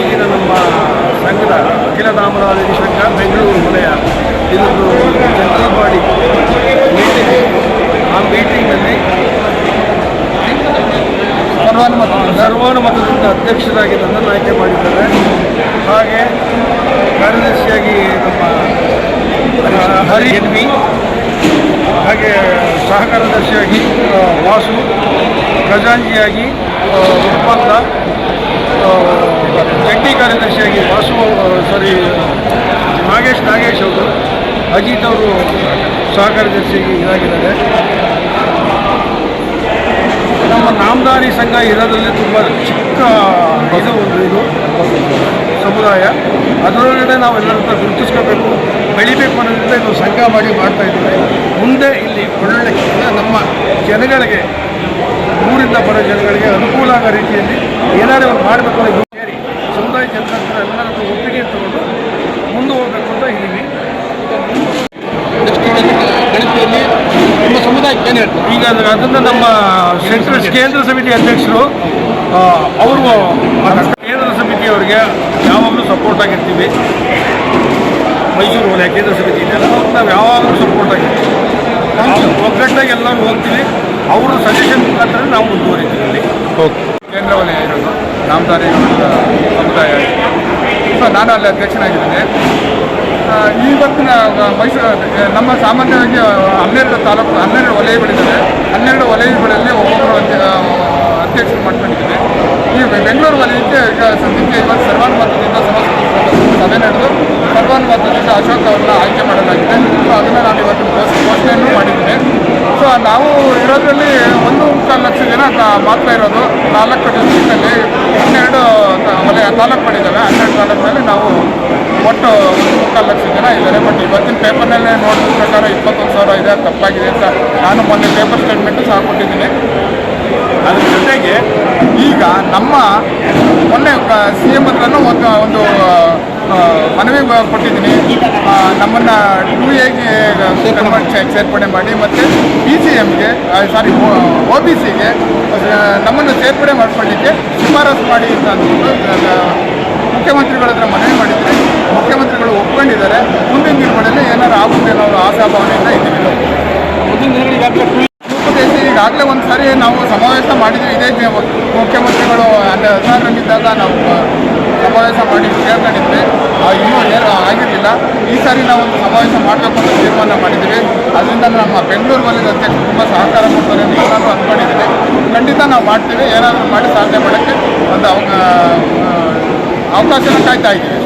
ಈಗಿನ ನಮ್ಮ ಸಂಘದ ಅಖಿಲ ನಾಮರಾಜಿ ಸಂಘ ಬೆಂಗಳೂರು ವಲಯ. ಇದೊಂದು ಮಾಡಿ ಬಾಡಿ ಮೀಟಿಂಗ್ ಆ ಮೀಟಿಂಗ್ನಲ್ಲಿ ಸರ್ವಾನುಮತ ಸರ್ವಾನುಮತದಿಂದ ಅಧ್ಯಕ್ಷರಾಗಿ ನನ್ನನ್ನು ಆಯ್ಕೆ ಮಾಡಿದ್ದಾರೆ. ಹಾಗೆ ಕಾರ್ಯದರ್ಶಿಯಾಗಿ ನಮ್ಮ ಹರಿ ಎನ್ ವಿ, ಹಾಗೆ ಸಹಕಾರದರ್ಶಿಯಾಗಿ ವಾಸು ಖಜಾಂಜಿಯಾಗಿ ಒಪ್ಪಂದ ಕಾರ್ಯದರ್ಶಿಯಾಗಿ ವಾಸು ಸಾರಿ ನಾಗೇಶ್ ನಾಗೇಶ್ ಅವರು, ಅಜಿತ್ ಅವರು ಸಹ ಕಾರ್ಯದರ್ಶಿಯಾಗಿ ಇದಾಗಿದ್ದಾರೆ. ನಮ್ಮ ನಾಮದಾರಿ ಸಂಘ ಇರೋದ್ರಲ್ಲಿ ತುಂಬ ಚಿಕ್ಕ ಇದು ಒಂದು ಇದು ಸಮುದಾಯ. ಅದರೊಳಗಡೆ ನಾವೆಲ್ಲರೂ ಗುರುತಿಸ್ಕೋಬೇಕು, ಬೆಳಿಬೇಕು ಅನ್ನೋದ್ರಿಂದ ಇದು ಸಂಘ ಮಾಡಿ ಮಾಡ್ತಾ ಇದ್ದೀವಿ. ಮುಂದೆ ಇಲ್ಲಿ ಒಳ್ಳೆ ನಮ್ಮ ಜನಗಳಿಗೆ, ಊರಿಂದ ಬರೋ ಜನಗಳಿಗೆ ಅನುಕೂಲ ಆಗೋ ರೀತಿಯಲ್ಲಿ ಏನಾದರೂ ಮಾಡಬೇಕು ಅನ್ನೋದು ಸೇರಿ ಸಮುದಾಯ ಜನರ ಹತ್ರ ಎಲ್ಲರ ಹತ್ರ ಒಪ್ಪಿಗೆ ತಗೊಂಡು ಮುಂದೆ ಹೋಗ್ಬೇಕು ಅಂತ ಇದ್ದೀವಿ ನೆಕ್ಸ್ಟ್ ಗಣತಿಯಲ್ಲಿ ನಿಮ್ಮ ಏನು ಈಗ ಅದನ್ನು ನಮ್ಮ ಸೆಂಟ್ರಲ್ ಕೇಂದ್ರ ಸಮಿತಿ ಅಧ್ಯಕ್ಷರು ಅವರು ಕೇಂದ್ರ ಸಮಿತಿಯವರಿಗೆ ಯಾವಾಗಲೂ ಸಪೋರ್ಟ್ ಆಗಿರ್ತೀವಿ. ಮೈಸೂರು ವಲಯ ಕೇಂದ್ರ ಸಮಿತಿ ಇದೆಯಲ್ಲ ನಾವು ಯಾವಾಗಲೂ ಸಪೋರ್ಟ್ ಆಗಿರ್ತೀವಿ. ಒಗ್ಗಟ್ಟಾಗಿ ಎಲ್ಲರೂ ಹೋಗ್ತೀವಿ. ಅವರು ಸಜೆಷನ್ ಮುಖಾಂತರ ನಾವು ಮುಂದುವರಿತೀವಿ ಓಕೆ ಕೇಂದ್ರ ವಲಯ ಇರೋದು ನಾಮದಾರಿ ಸಮುದಾಯ ಸೊ ನಾನು ಅಲ್ಲಿ ಅಧ್ಯಕ್ಷನಾಗಿದ್ದೇನೆ. ಇವತ್ತಿನ ಮೈಸೂರು ನಮ್ಮ ಸಾಮಾನ್ಯವಾಗಿ ಹನ್ನೆರಡು ತಾಲೂಕು, ಹನ್ನೆರಡು ವಲಯಗಳಿದ್ದಾವೆ. ಹನ್ನೆರಡು ವಲಯಗಳಲ್ಲಿ ಒಬ್ಬೊಬ್ಬರು ಅಧ್ಯ- ಅಧ್ಯಕ್ಷರು ಮಾಡ್ಕೊಂಡಿದ್ದೇವೆ. ಈ ಬೆಂಗಳೂರು ವಲಯಕ್ಕೆ ಈಗ ಸದ್ಯಕ್ಕೆ ಇವತ್ತು ಸರ್ವಾನುಮತದಿಂದ ಸಭೆ ನಡೆದು, ಸರ್ವಾನುಮತದಿಂದ ಅಶೋಕ್ ಅವರನ್ನ ಆಯ್ಕೆ ಮಾಡಲಾಗಿದೆ. ಸೊ ಅದನ್ನು ನಾನು ಇವತ್ತು ಘೋಷ- ಘೋಷಣೆಯನ್ನು ಮಾಡಿದ್ದೇನೆ. ಸೊ ನಾವು ಇರೋದ್ರಲ್ಲಿ ಒಂದು ಮುಕ್ಕಾಲು ಲಕ್ಷ ಜನ ಮಾತ್ರ ಇರೋದು. ನಾಲ್ಕು ಡಿಸ್ಟ್ರಿಕ್ಟಲ್ಲಿ ಹನ್ನೆರಡು ವಲಯ ತಾಲೂಕು ಮಾಡಿದ್ದಾವೆ ಹನ್ನೆರಡು ತಾಲೂಕಿನಲ್ಲಿ ನಾವು ಒಟ್ಟು ಮುಕ್ಕಾಲು ಲಕ್ಷ ಜನ ಇದ್ದಾರೆ. ಬಟ್ ಇವತ್ತಿನ ಪೇಪರ್ನಲ್ಲೇ ನೋಡಿದ ಪ್ರಕಾರ ಇಪ್ಪತ್ತೊಂದು ಸಾವಿರ ಇದೆ ತಪ್ಪಾಗಿದೆ ಅಂತ ನಾನು ಮೊನ್ನೆ ಪೇಪರ್ ಸ್ಟೇಟ್ಮೆಂಟು ಸಹ ಕೊಟ್ಟಿದ್ದೀನಿ. ಅದ್ರ ಜೊತೆಗೆ ಈಗ ನಮ್ಮ ಮೊನ್ನೆ ಸಿ ಎಂ ಹತ್ರನೂ ಒಂದು ಮನವಿ ಕೊಟ್ಟಿದ್ದೀನಿ. ನಮ್ಮನ್ನು ಟು ಎಗೆ ಸೇರ್ಪಡೆ ಮಾಡಿ ಮತ್ತು ಬಿ ಸಿ ಎಮ್ಗೆ ಸಾರಿ ಒ ಬಿ ಸಿಗೆ ನಮ್ಮನ್ನು ಸೇರ್ಪಡೆ ಮಾಡಿಕೊಳ್ಳಿಕ್ಕೆ ಶಿಫಾರಸು ಮಾಡಿ ಅಂತ ಅಂದ್ಬಿಟ್ಟು ಮುಖ್ಯಮಂತ್ರಿಗಳ ಹತ್ರ ಮನವಿ ಮಾಡಿದರೆ ಮುಖ್ಯಮಂತ್ರಿಗಳು ಒಪ್ಕೊಂಡಿದ್ದಾರೆ. ಮುಂದಿನ ದಿನಗಳಲ್ಲಿ ಏನಾದ್ರು ಆಗುತ್ತೆ ಅನ್ನೋ ಆಶಾಭಾವನೆಯಿಂದ ಇದ್ದೀವಿ ಈಗಾಗಲೇ ಒಂದು ಸಾರಿ ನಾವು ಸಮಾವೇಶ ಮಾಡಿದ್ವಿ ಇದೇ ಮುಖ್ಯಮಂತ್ರಿಗಳು ಅಂದರೆ ಹದಿನಾರರಂಗಿದ್ದಾಗ ನಾವು ಸಮಾವೇಶ ಮಾಡಿ ಕೇಳ್ಕೊಂಡಿದ್ವಿ ಇನ್ನೂ ನೇರ ಆಗಿರಲಿಲ್ಲ. ಈ ಸಾರಿ ನಾವು ಒಂದು ಸಮಾವೇಶ ಮಾಡಬೇಕು ಅಂತ ತೀರ್ಮಾನ ಮಾಡಿದ್ದೀವಿ. ಅದರಿಂದ ನಮ್ಮ ಬೆಂಗಳೂರು ವಲಯದ ಅಧ್ಯಕ್ಷರು ತುಂಬ ಸಹಕಾರ ಕೊಡ್ತಾರೆ ಅಂತ ನಾನು ಅಂದ್ಕೊಂಡಿದ್ದೀನಿ ಖಂಡಿತ ನಾವು ಮಾಡ್ತೀವಿ. ಏನಾದರೂ ಮಾಡಿ ಸಾಧನೆ ಮಾಡೋಕ್ಕೆ ಒಂದು ಅವಕಾಶನ ಕಾಯ್ತಾ ಇದ್ದೀವಿ